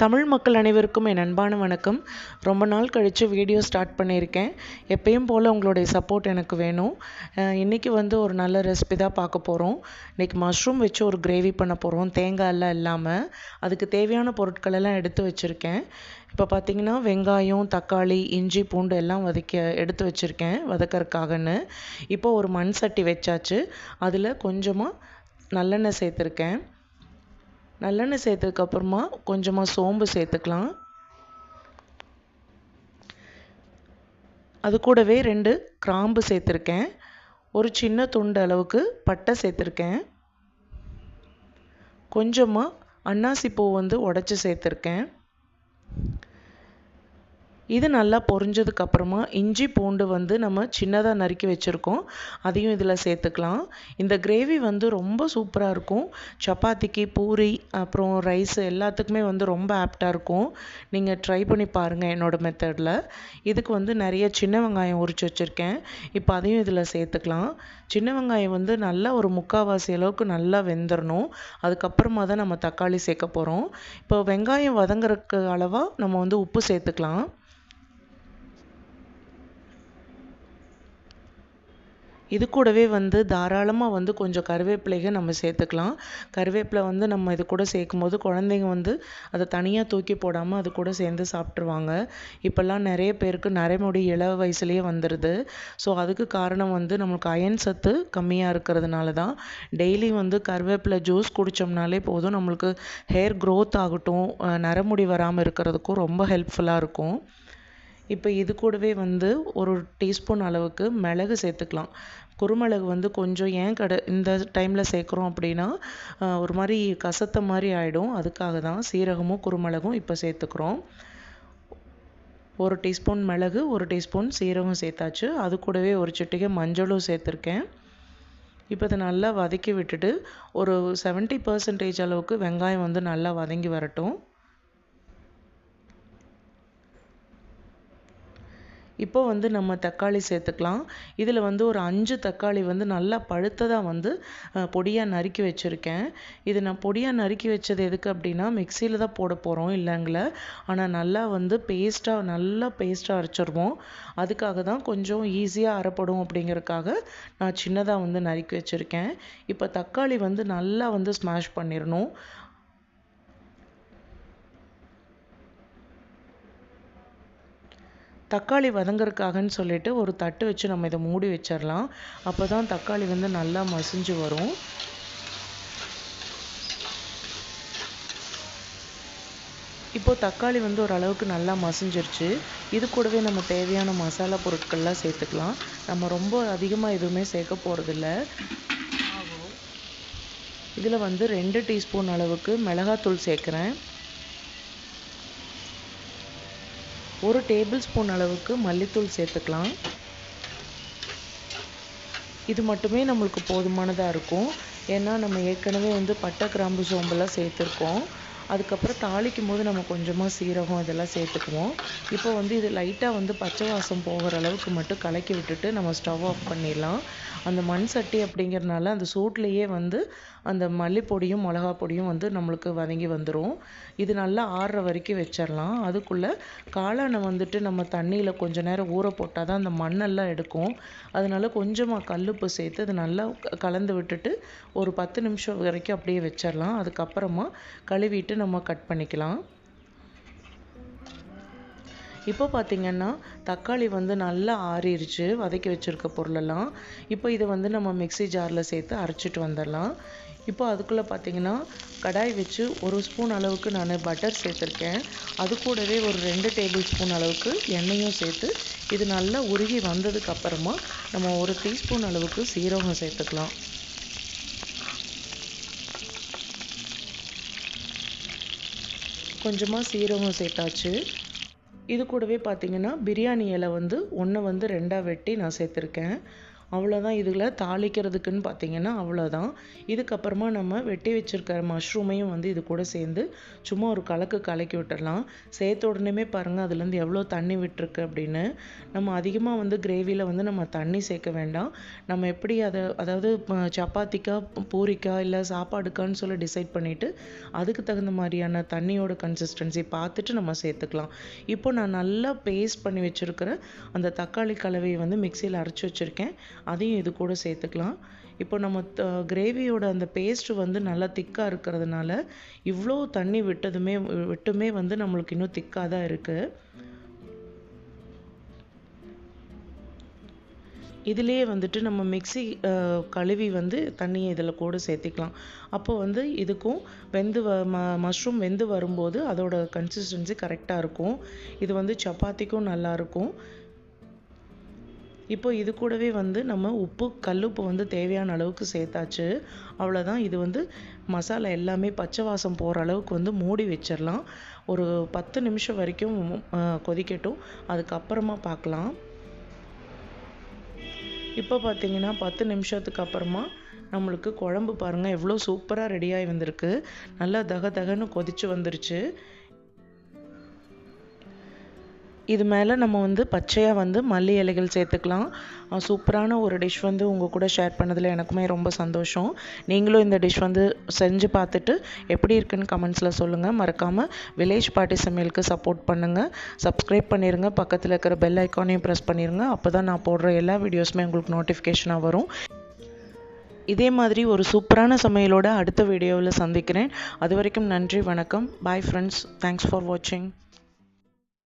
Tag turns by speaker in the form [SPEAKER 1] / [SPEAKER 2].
[SPEAKER 1] தமிழ் மக்கள் அனைவருக்கும் என் அன்பான வணக்கம். ரொம்ப நாள் கழித்து வீடியோ ஸ்டார்ட் பண்ணியிருக்கேன். எப்பயும் போல் உங்களுடைய சப்போர்ட் எனக்கு வேணும். இன்றைக்கி வந்து ஒரு நல்ல ரெசிபி தான் பார்க்க போகிறோம் இன்றைக்கி மஷ்ரூம் வச்சு ஒரு கிரேவி பண்ண போகிறோம் தேங்காய் எல்லாம் இல்லாமல் அதுக்கு தேவையான பொருட்கள் எல்லாம் எடுத்து வச்சுருக்கேன். இப்போ பார்த்தீங்கன்னா வெங்காயம் தக்காளி இஞ்சி பூண்டு எல்லாம் வதக்க எடுத்து வச்சுருக்கேன் வதக்கறதுக்காகன்னு. இப்போ ஒரு மண் சட்டி வச்சாச்சு. அதில் கொஞ்சமாக நல்லெண்ணெய் சேர்த்துருக்கேன். நல்லெண்ணெய் சேர்த்ததுக்கப்புறமா கொஞ்சமாக சோம்பு சேர்த்துக்கலாம். அது கூடவே ரெண்டு கிராம்பு சேர்த்துருக்கேன். ஒரு சின்ன துண்டு அளவுக்கு பட்டை சேர்த்துருக்கேன். கொஞ்சமாக அன்னாசி பூ வந்து உடச்சி சேர்த்துருக்கேன். இது நல்லா பொரிஞ்சதுக்கு அப்புறமா இஞ்சி பூண்டு வந்து நம்ம சின்னதாக நறுக்கி வச்சுருக்கோம். அதையும் இதில் சேர்த்துக்கலாம். இந்த கிரேவி வந்து ரொம்ப சூப்பராக இருக்கும். சப்பாத்திக்கு பூரி அப்புறம் ரைஸ் எல்லாத்துக்குமே வந்து ரொம்ப ஆப்டாக இருக்கும். நீங்கள் ட்ரை பண்ணி பாருங்கள் என்னோடய மெத்தடில் இதுக்கு வந்து நிறைய சின்ன வெங்காயம் உரிச்சு வச்சுருக்கேன். இப்போ அதையும் இதில் சேர்த்துக்கலாம். சின்ன வெங்காயம் வந்து நல்லா ஒரு முக்கால்வாசி அளவுக்கு நல்லா வெந்துடணும் அதுக்கப்புறமா தான் நம்ம தக்காளி சேர்க்க போகிறோம் இப்போ வெங்காயம் வதங்குறதுக்கு அளவாக நம்ம வந்து உப்பு சேர்த்துக்கலாம். இது கூடவே வந்து தாராளமாக வந்து கொஞ்சம் கருவேப்பிலைகள் நம்ம சேர்த்துக்கலாம். கருவேப்பிலை வந்து நம்ம இது கூட சேர்க்கும் போது குழந்தைங்க வந்து அதை தனியாக தூக்கி போடாமல் அது கூட சேர்ந்து சாப்பிட்ருவாங்க இப்போல்லாம் நிறைய பேருக்கு நரைமுடி இள வயசுலேயே வந்துடுது ஸோ அதுக்கு காரணம் வந்து நம்மளுக்கு அயன் சத்து கம்மியாக இருக்கிறதுனால தான். டெய்லி வந்து கருவேப்பிலை ஜூஸ் குடித்தோம்னாலே போதும் நம்மளுக்கு ஹேர் க்ரோத் ஆகட்டும் நரமுடி வராமல் இருக்கிறதுக்கும் ரொம்ப ஹெல்ப்ஃபுல்லாக இருக்கும். இப்போ இது கூடவே வந்து ஒரு டீஸ்பூன் அளவுக்கு மிளகு சேர்த்துக்கலாம். குருமிளகு வந்து கொஞ்சம் ஏன் கடை இந்த டைமில் சேர்க்குறோம் அப்படின்னா ஒரு மாதிரி கசத்த மாதிரி ஆகிடும் அதுக்காக தான் சீரகமும் குருமிளகும் இப்போ சேர்த்துக்கிறோம். ஒரு டீஸ்பூன் மிளகு ஒரு டீஸ்பூன் சீரகம் சேர்த்தாச்சு. அது கூடவே ஒரு சிட்டிகை மஞ்சளும் சேர்த்துருக்கேன். இப்போ இதை நல்லா வதக்கி விட்டுட்டு ஒரு செவன்ட்டி பர்சன்டேஜ் அளவுக்கு வெங்காயம் வந்து நல்லா வதங்கி வரட்டும். இப்போ வந்து நம்ம தக்காளி சேர்த்துக்கலாம். இதில் வந்து ஒரு அஞ்சு தக்காளி வந்து நல்லா பழுத்ததாக வந்து பொடியாக நறுக்கி வச்சுருக்கேன். இது நான் பொடியாக நறுக்கி வச்சது எதுக்கு அப்படின்னா மிக்சியில் தான் போட போகிறோம் இல்லைங்கள. ஆனால் நல்லா வந்து பேஸ்ட்டாக நல்லா பேஸ்ட்டாக அரைச்சிருவோம். அதுக்காக தான் கொஞ்சம் ஈஸியாக அரைப்படும் அப்படிங்கிறதுக்காக நான் சின்னதாக வந்து நறுக்கி வச்சுருக்கேன். இப்போ தக்காளி வந்து நல்லா வந்து ஸ்மாஷ் பண்ணிடணும். தக்காளி வதங்குறதுக்காகன்னு சொல்லிட்டு ஒரு தட்டு வச்சு நம்ம இதை மூடி வச்சிடலாம் அப்போ தான் தக்காளி வந்து நல்லா மசிஞ்சு வரும். இப்போது தக்காளி வந்து ஓரளவுக்கு நல்லா மசிஞ்சிருச்சு. இது கூடவே நம்ம தேவையான மசாலா பொருட்கள்லாம் சேர்த்துக்கலாம். நம்ம ரொம்ப அதிகமாக எதுவுமே சேர்க்க போகிறதில்ல இதில் வந்து ரெண்டு டீஸ்பூன் அளவுக்கு மிளகாத்தூள் சேர்க்குறேன். ஒரு டேபிள் ஸ்பூன் அளவுக்கு மல்லித்தூள் சேர்த்துக்கலாம். இது மட்டுமே நம்மளுக்கு போதுமானதாக இருக்கும். ஏன்னா நம்ம ஏற்கனவே வந்து பட்டை கிராம்பு சோம்பெல்லாம் சேர்த்துருக்கோம். அதுக்கப்புறம் தாளிக்கும் போது நம்ம கொஞ்சமாக சீரகம் இதெல்லாம் சேர்த்துக்குவோம். இப்போ வந்து இது லைட்டாக வந்து பச்சை வாசம் போகிற அளவுக்கு மட்டும் கலக்கி விட்டுட்டு நம்ம ஸ்டவ் ஆஃப் பண்ணிடலாம். அந்த மண் சட்டி அப்படிங்கிறனால அந்த சூட்லேயே வந்து அந்த மல்லிப்பொடியும் மிளகா பொடியும் வந்து நம்மளுக்கு வதங்கி வந்துடும் இது நல்லா ஆறுற வரைக்கும் வச்சிடலாம். அதுக்குள்ளே காளானை வந்துட்டு நம்ம தண்ணியில் கொஞ்சம் நேரம் ஊற போட்டால் தான் அந்த மண்ணெல்லாம் எடுக்கும். அதனால கொஞ்சமாக கல்லுப்பு சேர்த்து அது நல்லா கலந்து விட்டுட்டு ஒரு பத்து நிமிஷம் வரைக்கும் அப்படியே வச்சிடலாம். அதுக்கப்புறமா கழுவிட்டு நம்ம கட் பண்ணிக்கலாம். இப்போ பார்த்திங்கன்னா தக்காளி வந்து நல்லா ஆறிடுச்சு வதக்கி வச்சுருக்க பொருளெல்லாம். இப்போ இதை வந்து நம்ம மிக்சி ஜாரில் சேர்த்து அரைச்சிட்டு வந்துடலாம். இப்போ அதுக்குள்ளே பார்த்திங்கன்னா கடாய் வச்சு ஒரு ஸ்பூன் அளவுக்கு நான் பட்டர் சேர்த்துருக்கேன். அது கூடவே ஒரு ரெண்டு டேபிள் ஸ்பூன் அளவுக்கு எண்ணெயும் சேர்த்து இது நல்லா உருகி வந்ததுக்கப்புறமா நம்ம ஒரு டீஸ்பூன் அளவுக்கு சீரகம் சேர்த்துக்கலாம். கொஞ்சமாக சீரகம் சேர்த்தாச்சு. இது கூடவே பார்த்திங்கன்னா பிரியாணி இலை வந்து ஒன்று வந்து ரெண்டாக வெட்டி நான் சேர்த்துருக்கேன். அவ்வளோதான் இதில் தாளிக்கிறதுக்குன்னு பார்த்தீங்கன்னா அவ்வளோதான் இதுக்கப்புறமா நம்ம வெட்டி வச்சுருக்கிற மஷ்ரூமையும் வந்து இது கூட சேர்ந்து சும்மா ஒரு கலக்கு கலக்கி விட்டுடலாம் சேர்த்த உடனே பாருங்கள் அதுலேருந்து எவ்வளோ தண்ணி விட்டுருக்கு அப்படின்னு. நம்ம அதிகமாக வந்து கிரேவியில் வந்து நம்ம தண்ணி சேர்க்க வேண்டாம். நம்ம எப்படி அதை அதாவது சப்பாத்திக்கா பூரிக்கா இல்லை சாப்பாடுக்கான்னு சொல்லி டிசைட் பண்ணிவிட்டு அதுக்கு தகுந்த மாதிரியான தண்ணியோட கன்சிஸ்டன்சி பார்த்துட்டு நம்ம சேர்த்துக்கலாம். இப்போ நான் நல்லா பேஸ்ட் பண்ணி வச்சுருக்கிற அந்த தக்காளி கலவையை வந்து மிக்சியில் அரைச்சி வச்சுருக்கேன். அதையும் இது கூட சேர்த்துக்கலாம். இப்போ நம்ம கிரேவியோட அந்த பேஸ்ட் வந்து நல்லா திக்காக இருக்கிறதுனால இவ்வளோ தண்ணி விட்டதுமே விட்டுமே வந்து நம்மளுக்கு இன்னும் திக்காக தான் இருக்குது இதுலேயே வந்துட்டு நம்ம மிக்சி கழுவி வந்து தண்ணியை இதில் கூட சேர்த்திக்கலாம். அப்போ வந்து இதுக்கும் வெந்து வ ம மஷ்ரூம் வெந்து வரும்போது அதோட கன்சிஸ்டன்சி கரெக்டாக இருக்கும். இது வந்து சப்பாத்திக்கும் நல்லாயிருக்கும் இப்போ இது கூடவே வந்து நம்ம உப்பு கல்லுப்பு வந்து தேவையான அளவுக்கு சேர்த்தாச்சு. அவ்வளோதான் இது வந்து மசாலா எல்லாமே பச்சை வாசம் போகிற அளவுக்கு வந்து மூடி வச்சிடலாம் ஒரு பத்து நிமிஷம் வரைக்கும் கொதிக்கட்டும். அதுக்கப்புறமா பார்க்கலாம் இப்போ பார்த்தீங்கன்னா பத்து நிமிஷத்துக்கு அப்புறமா நம்மளுக்கு குழம்பு பாருங்கள் எவ்வளோ சூப்பராக ரெடியாகி வந்திருக்கு. நல்லா தக தகன்னு கொதிச்சு வந்துருச்சு. இது மேலே நம்ம வந்து பச்சையாக வந்து மல்லி இலைகள் சேர்த்துக்கலாம். சூப்பரான ஒரு டிஷ் வந்து உங்கள் கூட ஷேர் பண்ணதில் எனக்குமே ரொம்ப சந்தோஷம். நீங்களும் இந்த டிஷ் வந்து செஞ்சு பார்த்துட்டு எப்படி இருக்குன்னு கமெண்ட்ஸில் சொல்லுங்கள் மறக்காமல் வில்லேஜ் பார்ட்டி சமையலுக்கு சப்போர்ட் பண்ணுங்கள் சப்ஸ்கிரைப் பண்ணிடுங்க பக்கத்தில் இருக்கிற பெல் ஐக்கானையும் ப்ரெஸ் பண்ணிடுங்க அப்போ தான் நான் போடுற எல்லா வீடியோஸுமே உங்களுக்கு நோட்டிஃபிகேஷனாக வரும். இதே மாதிரி ஒரு சூப்பரான சமையலோட அடுத்த வீடியோவில் சந்திக்கிறேன். அது வரைக்கும் நன்றி வணக்கம். பாய் ஃப்ரெண்ட்ஸ் தேங்க்ஸ் ஃபார் வாட்சிங்